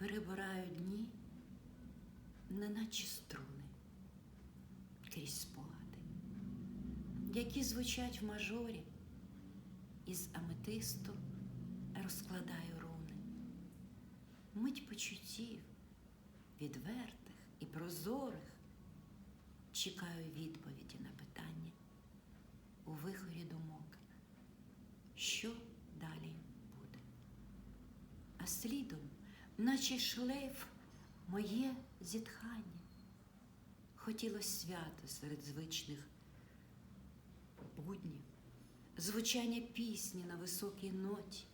перебираю дні, неначе струни крізь спогади, які звучать в мажорі, із аметисту розкладаю руни, мить почуттів, відвертих і прозорих, чекаю відповіді на питання у вихорі думок, що далі буде. А слідом, наче шлейф, моє зітхання. Хотілося свято серед звичних буднів, звучання пісні на високій ноті,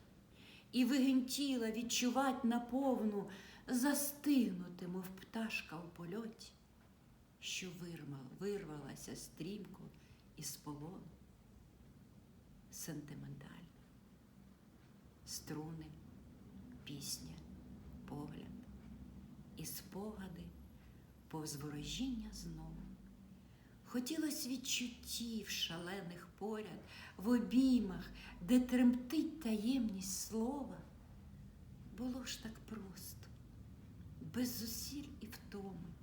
і вигентіла відчувать наповну, застигнути, мов пташка у польоті, що вирма- вирвалася стрімко із полону. Сентиментальна. Струни, пісня, спогади повз ворожіння знову. Хотілось відчуттів шалених поряд, в обіймах, де тремтить таємність слова. Було ж так просто, без зусиль і втоми,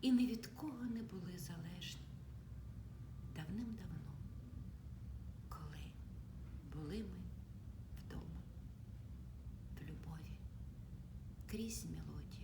і ні від кого не були залежні. Давним-давно, коли були ми вдома, в любові, крізь мелодію.